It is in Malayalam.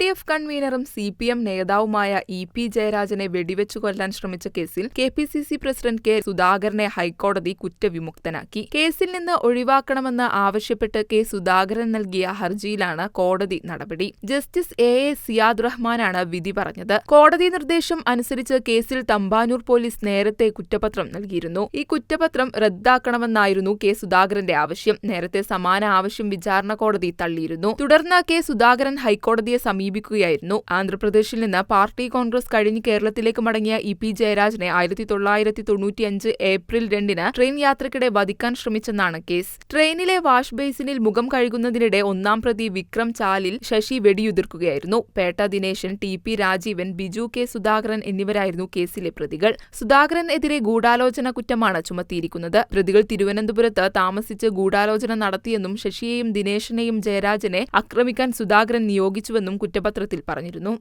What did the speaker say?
ഡി എഫ് കൺവീനറും സി പി എം നേതാവുമായ ഇ പി ജയരാജനെ വെടിവെച്ചു കൊല്ലാൻ ശ്രമിച്ച കേസിൽ K P C C president K സുധാകരനെ ഹൈക്കോടതി കുറ്റവിമുക്തനാക്കി. കേസിൽ നിന്ന് ഒഴിവാക്കണമെന്ന് ആവശ്യപ്പെട്ട് കെ സുധാകരൻ നൽകിയ ഹർജിയിലാണ് കോടതി നടപടി. ജസ്റ്റിസ് എ എ സിയാദ് റഹ്മാനാണ് വിധി പറഞ്ഞത്. കോടതി നിർദ്ദേശം അനുസരിച്ച് കേസിൽ തമ്പാനൂർ പോലീസ് നേരത്തെ കുറ്റപത്രം നൽകിയിരുന്നു. ഈ കുറ്റപത്രം റദ്ദാക്കണമെന്നായിരുന്നു കെ സുധാകരന്റെ ആവശ്യം. നേരത്തെ സമാന ആവശ്യം വിചാരണ കോടതി തള്ളിയിരുന്നു. തുടർന്ന് കെ സുധാകരൻ ഹൈക്കോടതിയെ സമീപിക്കുകയായിരുന്നു. ആന്ധ്രാപ്രദേശിൽ നിന്ന് പാർട്ടി കോൺഗ്രസ് കഴിഞ്ഞ് കേരളത്തിലേക്ക് മടങ്ങിയ ഇ പി ജയരാജനെ ആയിരത്തി തൊള്ളായിരത്തി തൊണ്ണൂറ്റിയഞ്ച് ഏപ്രിൽ രണ്ടിന് ട്രെയിൻ യാത്രക്കിടെ വധിക്കാൻ ശ്രമിച്ചെന്നാണ് കേസ്. ട്രെയിനിലെ വാഷ് ബേസിനിൽ മുഖം കഴുകുന്നതിനിടെ ഒന്നാം പ്രതി വിക്രം ചാലിൽ ശശി വെടിയുതിർക്കുകയായിരുന്നു. Petta Dineshan T P Rajeevan Biju K Sudhakaran എന്നിവരായിരുന്നു കേസിലെ പ്രതികൾ. സുധാകരൻ എതിരെ ഗൂഢാലോചന കുറ്റമാണ് ചുമത്തിയിരിക്കുന്നത്. പ്രതികൾ തിരുവനന്തപുരത്ത് താമസിച്ച് ഗൂഢാലോചന നടത്തിയെന്നും ശശിയെയും ദിനേശനെയും ജയരാജനെ ആക്രമിക്കാൻ സുധാകരൻ നിയോഗിച്ചുവെന്നും കുറ്റപത്രത്തിൽ പറഞ്ഞിരുന്നു.